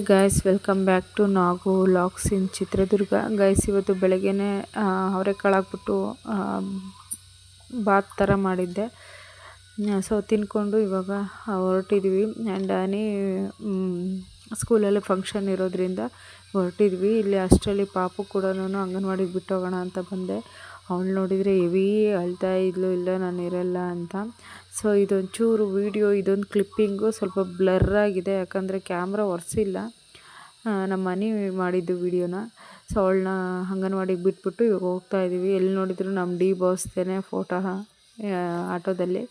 Hi guys welcome back to Nagu vlogs in Chitradurga guys ಇವತ್ತು ಬೆಳಗ್ಗೆ ಅವರೆಕಾಳು ಬಾತ್ ಥರ ಮಾಡಿದ್ದೆ. ಸೊ ತಿನ್ಕೊಂಡು ಇವಾಗ ಹೊರಟಿದ್ವಿ. ಆ್ಯಂಡ್ ಅನಿ ಸ್ಕೂಲಲ್ಲಿ ಫಂಕ್ಷನ್ ಇರೋದ್ರಿಂದ ಹೊರಟಿದ್ವಿ. ಇಲ್ಲಿ ಅಷ್ಟರಲ್ಲಿ ಪಾಪು ಕೂಡ ಅಂಗನವಾಡಿಗೆ ಬಿಟ್ಟೋಗೋಣ ಅಂತ ಬಂದೆ. ಅವಳು ನೋಡಿದರೆ ಹೆವಿ ಅಳ್ತಾ ಇದ್ಲು, ಇಲ್ಲ ನಾನು ಇರಲ್ಲ ಅಂತ. ಸೊ ಇದೊಂಚೂರು ವೀಡಿಯೋ ಇದೊಂದು ಕ್ಲಿಪ್ಪಿಂಗು ಸ್ವಲ್ಪ ಬ್ಲರ್ ಆಗಿದೆ. ಯಾಕಂದರೆ ಕ್ಯಾಮ್ರಾ ಒರೆಸಿಲ್ಲ. ನಮ್ಮ ಮನೆ ಮಾಡಿದ್ದು ವೀಡಿಯೋನ ಸೊ ಅವಳನ್ನ ಅಂಗನವಾಡಿಗೆ ಬಿಟ್ಬಿಟ್ಟು ಇವಾಗ ಹೋಗ್ತಾ ಇದ್ದೀವಿ ಎಲ್ಲಿ ನೋಡಿದ್ರು ನಮ್ಮ ಡಿ ಬಾಸ್ತೇನೆ ಫೋಟೋ ಆಟೋದಲ್ಲಿ.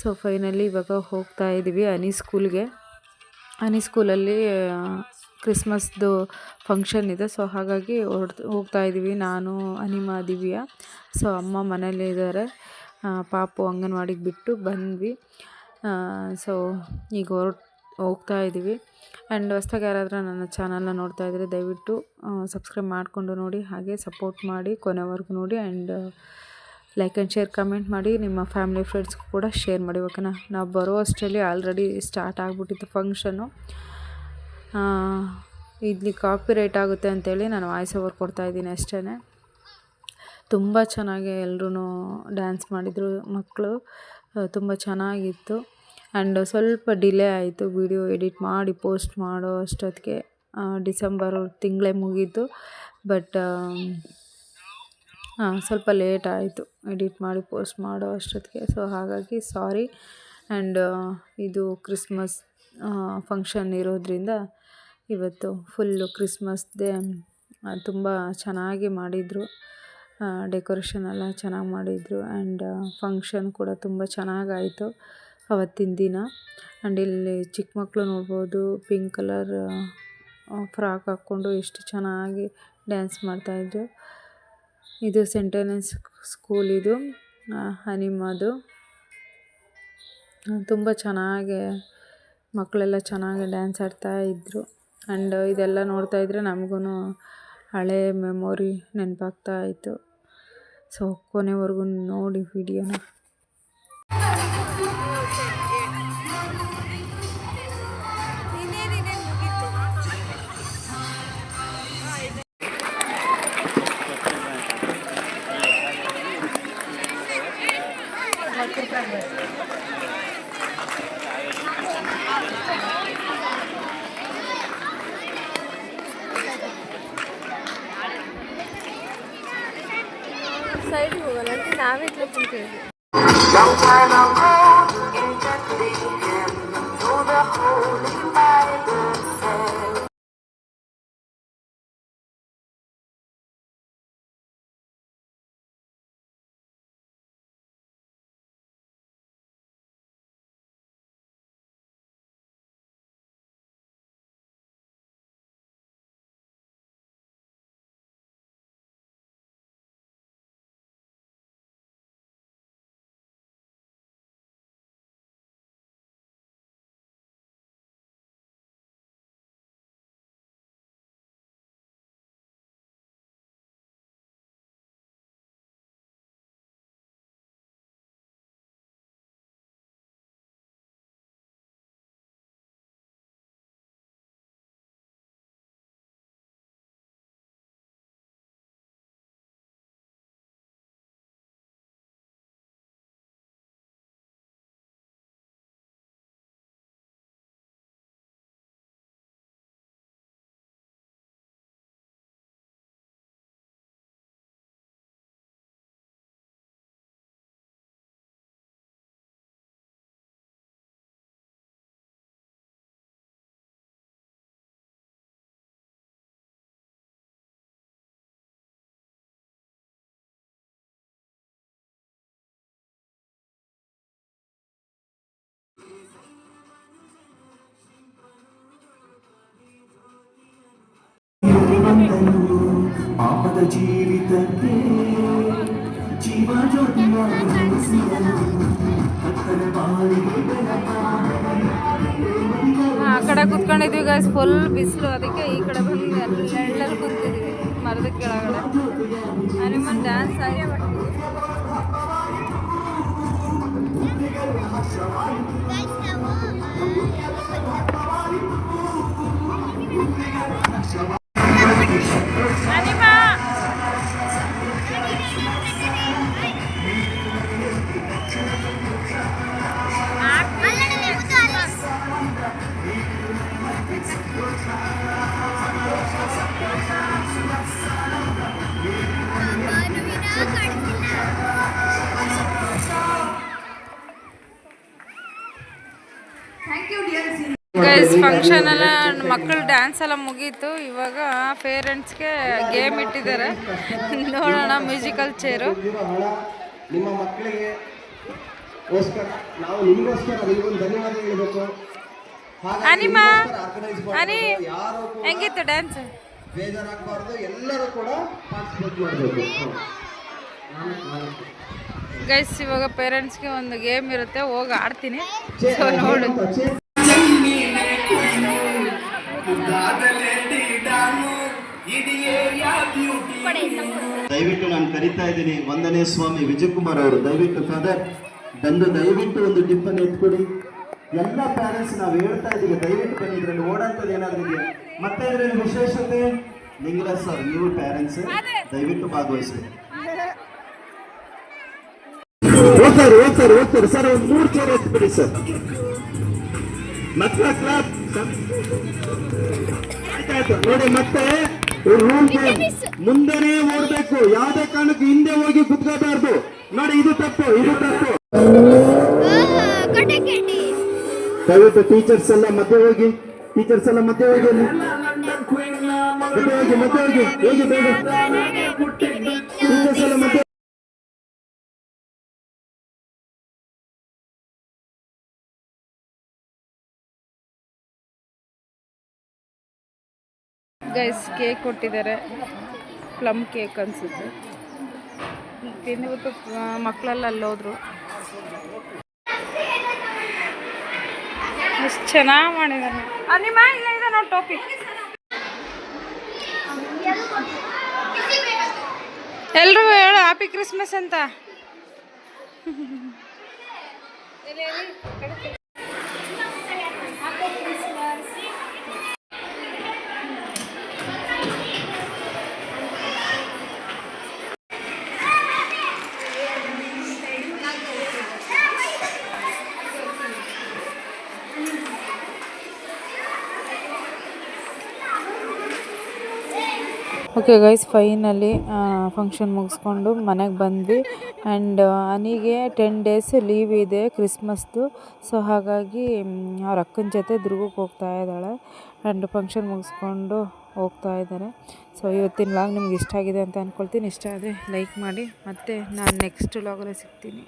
ಸೊ ಫೈನಲಿ ಇವಾಗ ಹೋಗ್ತಾ ಇದ್ದೀವಿ ಅನಿ ಸ್ಕೂಲ್ಗೆ ಅನಿ ಸ್ಕೂಲಲ್ಲಿ ಕ್ರಿಸ್ಮಸ್ದು ಫಂಕ್ಷನ್ ಇದೆ. ಸೊ, ಹಾಗಾಗಿ ಹೊರ್ಟ್ ಹೋಗ್ತಾ ಇದ್ದೀವಿ ನಾನು, ಅನಿಮಾ, ದಿವ್ಯ. ಸೊ, ಅಮ್ಮ ಮನೇಲೇ ಇದ್ದಾರೆ. ಪಾಪು ಅಂಗನವಾಡಿಗೆ ಬಿಟ್ಟು ಬಂದ್ವಿ. ಸೊ, ಈಗ ಹೊರಟು ಹೋಗ್ತಾ ಇದ್ದೀವಿ ಆ್ಯಂಡ್ ಹೊಸ್ದಾಗಿ ಯಾರಾದರೂ ನನ್ನ ಚಾನಲ್ನ ನೋಡ್ತಾ ಇದ್ದರೆ ದಯವಿಟ್ಟು ಸಬ್ಸ್ಕ್ರೈಬ್ ಮಾಡಿಕೊಂಡು ನೋಡಿ. ಹಾಗೆ ಸಪೋರ್ಟ್ ಮಾಡಿ, ಕೊನೆವರೆಗೂ ನೋಡಿ. And like and share, comment ಮಾಡಿ. ನಿಮ್ಮ ಫ್ಯಾಮಿಲಿ ಫ್ರೆಂಡ್ಸ್ಗೂ ಕೂಡ ಶೇರ್ ಮಾಡಿ. ಓಕೆನಾ? ನಾವು ಬರೋ ಅಷ್ಟರಲ್ಲಿ ಆಲ್ರೆಡಿ ಸ್ಟಾರ್ಟ್ ಆಗಿಬಿಟ್ಟಿತ್ತು ಫಂಕ್ಷನ್ನು. ಇಲ್ಲಿ ಕಾಪಿ ರೈಟ್ ಆಗುತ್ತೆ ಅಂತೇಳಿ ನಾನು ವಾಯ್ಸ್ ಓವರ್ ಕೊಡ್ತಾಯಿದ್ದೀನಿ ಅಷ್ಟೇ ತುಂಬ ಚೆನ್ನಾಗಿ ಎಲ್ಲರೂ ಡ್ಯಾನ್ಸ್ ಮಾಡಿದರು ಮಕ್ಕಳು ತುಂಬ ಚೆನ್ನಾಗಿತ್ತು. ಆ್ಯಂಡ್ ಸ್ವಲ್ಪ ಡಿಲೇ ಆಯಿತು ವಿಡಿಯೋ ಎಡಿಟ್ ಮಾಡಿ ಪೋಸ್ಟ್ ಮಾಡೋ ಅಷ್ಟೊತ್ತಿಗೆ ಡಿಸೆಂಬರ್ ತಿಂಗಳೇ ಮುಗೀತು. ಬಟ್ ಸ್ವಲ್ಪ ಲೇಟ್ ಆಯಿತು ಎಡಿಟ್ ಮಾಡಿ ಪೋಸ್ಟ್ ಮಾಡೋ ಅಷ್ಟೊತ್ತಿಗೆ. ಸೊ ಹಾಗಾಗಿ ಸಾರಿ ಆ್ಯಂಡ್ ಇದು ಕ್ರಿಸ್ಮಸ್ ಫಂಕ್ಷನ್ ಇರೋದರಿಂದ ಇವತ್ತು ಫುಲ್ಲು ಕ್ರಿಸ್ಮಸ್ದೇ ತುಂಬ ಚೆನ್ನಾಗಿ ಮಾಡಿದರು. ಡೆಕೋರೇಷನ್ ಎಲ್ಲ ಚೆನ್ನಾಗಿ ಮಾಡಿದರು. ಆ್ಯಂಡ್ ಫಂಕ್ಷನ್ ಕೂಡ ತುಂಬ ಚೆನ್ನಾಗಾಯಿತು ಅವತ್ತಿನ ದಿನ. ಆ್ಯಂಡ್ ಇಲ್ಲಿ ಚಿಕ್ಕ ಮಕ್ಕಳು ನೋಡ್ಬೋದು, ಪಿಂಕ್ ಕಲರ್ ಫ್ರಾಕ್ ಹಾಕ್ಕೊಂಡು ಎಷ್ಟು ಚೆನ್ನಾಗಿ ಡ್ಯಾನ್ಸ್ ಮಾಡ್ತಾಯಿದ್ರು. ಇದು ಸೆಂಟೆನೆನ್ಸ್ ಸ್ಕೂಲ್ ಇದು ಹನಿಮದು ತುಂಬ ಚೆನ್ನಾಗಿ ಮಕ್ಕಳೆಲ್ಲ ಚೆನ್ನಾಗಿ ಡ್ಯಾನ್ಸ್ ಆಡ್ತಾಯಿದ್ರು. ಆ್ಯಂಡ್ ಇದೆಲ್ಲ ನೋಡ್ತಾ ಇದ್ದರೆ ನಮಗೂ ಹಳೆ ಮೆಮೊರಿ ನೆನಪಾಗ್ತಾ ಇತ್ತು. ಸೊ ಕೊನೆವರೆಗೂ ನೋಡಿ ವಿಡಿಯೋನ ಸೈಡ್ ಹೋಗಲ್ಲ ನಾವೇ ಇಟ್ಲ ಕುಂತೀವಿ Long time ago in Bethlehem, so the Holy ಜೀವಿತಕ್ಕೆ ಜೀವ ಆ ಕಡೆ ಕುತ್ಕೊಂಡಿದ್ವಿ ಗೈಸ್ ಫುಲ್ ಬಿಸಿಲು. ಅದಕ್ಕೆ ಈ ಕಡೆ ಬಂದು ನೆಳ್ಳಲ್ಲಿ ಕುಂತಿದ್ವಿ ಮರದ ಕೆಳಗಡೆ. ಹನುಮನ್ ಡ್ಯಾನ್ಸ್ ಆಗಿ ಗೈಸ್ ಫಂಕ್ಷನ್ ಎಲ್ಲ ಮಕ್ಕಳು ಡ್ಯಾನ್ಸ್ ಎಲ್ಲ ಮುಗೀತು. ಇವಾಗ ಪೇರೆಂಟ್ಸ್ಗೆ ಗೇಮ್ ಇಟ್ಟಿದ್ದಾರೆ. ನೋಡೋಣ ಮ್ಯೂಸಿಕಲ್ ಚೇರು ನಿಮ್ಮ ಮಕ್ಕಳಿಗೆ ಗೋಸ್ಕರ ನಾವು ನಿಮಗೋಸ್ಕರ ನಿಮಗೊಂದು ಧನ್ಯವಾದ ಹೇಳಬೇಕು. ಹಾಗಾಗಿ ಅನಿಮ ಅನಿ ಯಾರು ಹೆಂಗಿತ್ತು ಡ್ಯಾನ್ಸ್ ಬೇಜಾರಾಗಬಾರ್ದು. ಎಲ್ಲರೂ ಕೂಡ ಪಾರ್ಟಿಸಿಪೇಟ್ ಮಾಡಬೇಕು. ಗೈಸ್ ಇವಾಗ ಪೇರೆಂಟ್ಸ್ಗೆ ಒಂದು ಗೇಮ್ ಇರುತ್ತೆ ಹೋಗಿ ಆಡ್ತೀನಿ. ಸೊ ನೋಡು. ದಯವಿಟ್ಟು ನಾನು ಕರಿತಾ ಇದ್ದೀನಿ. ಒಂದನೇ ಸ್ವಾಮಿ ವಿಜಯಕುಮಾರ್ ಅವರು. ದಯವಿಟ್ಟು ಫಾದರ್ ಬಂದು ದಯವಿಟ್ಟು ಒಂದು ಟಿಪ್ಪನ್ನು ಎತ್ಕೊಡಿ. ಎಲ್ಲ ಪ್ಯಾರೆಂಟ್ಸ್ ನಾವು ಹೇಳ್ತಾ ಇದ್ದೀವಿ ದಯವಿಟ್ಟು ಬನ್ನಿ. ಇದರಲ್ಲಿ ಓಡಾಡ್ತದೆ ಏನಾದರೂ ಇದೆಯಾ? ಮತ್ತೆ ಇದರಲ್ಲಿ ವಿಶೇಷತೆ? ನಿಂಗ್ರ ಸರ್ ನೀವು ಪ್ಯಾರೆಂಟ್ಸ್ ದಯವಿಟ್ಟು ಭಾಗವಹಿಸಬೇಕು ಸರ್ ಹೋಗ್ತಾರೆ ಸರ್ ಒಂದು ಮೂರು ಚೇರ್ ಎತ್ಬಿಡಿ ಸರ್. ಮತ್ತೆ ಕ್ಲಾಪ್ ಆಯ್ತಾಯ್ತು. ನೋಡಿ ಮತ್ತೆ ರೂಲ್ ಮುಂದೆನೆ ಓಡ್ಬೇಕು. ಯಾವ್ದೇ ಕಾರಣಕ್ಕೂ ಹಿಂದೆ ಹೋಗಿ ಕುತ್ಕೋಬಾರ್ದು. ನೋಡಿ ಇದು ತಪ್ಪು ಇದು ತಪ್ಪು. ದಯವಿಟ್ಟು ಟೀಚರ್ಸ್ ಎಲ್ಲ ಮಧ್ಯೆ ಹೋಗಿ ಟೀಚರ್ಸ್ ಎಲ್ಲ ಮಧ್ಯೆ ಹೋಗಿ ಮತ್ತೆ ಮಧ್ಯೆ ಹೋಗಿ ಮಧ್ಯೆ ಹೋಗಿ. ಹೋಗಿ ಬೇಗ? ಟೀಚರ್ಸ್ ಎಲ್ಲ ಮಧ್ಯೆ ಗೈಸ್ ಕೇಕ್ ಕೊಟ್ಟಿದ್ದಾರೆ. ಪ್ಲಮ್ ಕೇಕ್ ಅನಿಸುತ್ತೆ. ತಿಂದಿಬಿಟ್ಟು ಮಕ್ಕಳೆಲ್ಲ ಅಲ್ಲಿ ಹೋದ್ರು. ಎಷ್ಟು ಚೆನ್ನಾಗಿ ಮಾಡಿದ್ದಾರೆ. ನಿಮ್ಮ ಇದೆ ನೋಡಿ ಟೋಪಿ ಎಲ್ಲರೂ ಹೇಳು ಹ್ಯಾಪಿ ಕ್ರಿಸ್ಮಸ್ ಅಂತ. ಓಕೆ ಗೈಸ್ ಫೈನಲಿ ಫಂಕ್ಷನ್ ಮುಗಿಸ್ಕೊಂಡು ಮನೆಗೆ ಬಂದ್ವಿ. ಆ್ಯಂಡ್ ಅನಿಗೆ ಟೆನ್ ಡೇಸ್ ಲೀವ್ ಇದೆ ಕ್ರಿಸ್ಮಸ್ದು ಸೊ ಹಾಗಾಗಿ ಅವ್ರ ಅಕ್ಕನ ಜೊತೆ ದುರ್ಗಕ್ಕೆ ಹೋಗ್ತಾ ಇದ್ದಾಳೆ. ಆ್ಯಂಡ್ ಫಂಕ್ಷನ್ ಮುಗಿಸ್ಕೊಂಡು ಹೋಗ್ತಾ ಇದ್ದಾರೆ. ಸೊ ಇವತ್ತಿನ ವ್ಲಾಗ್ ನಿಮ್ಗೆ ಇಷ್ಟ ಆಗಿದೆ ಅಂತ ಅಂದ್ಕೊಳ್ತೀನಿ ಇಷ್ಟ ಆದರೆ ಲೈಕ್ ಮಾಡಿ. ಮತ್ತು ನಾನು ನೆಕ್ಸ್ಟ್ ವ್ಲಾಗಲ್ಲೇ ಸಿಗ್ತೀನಿ.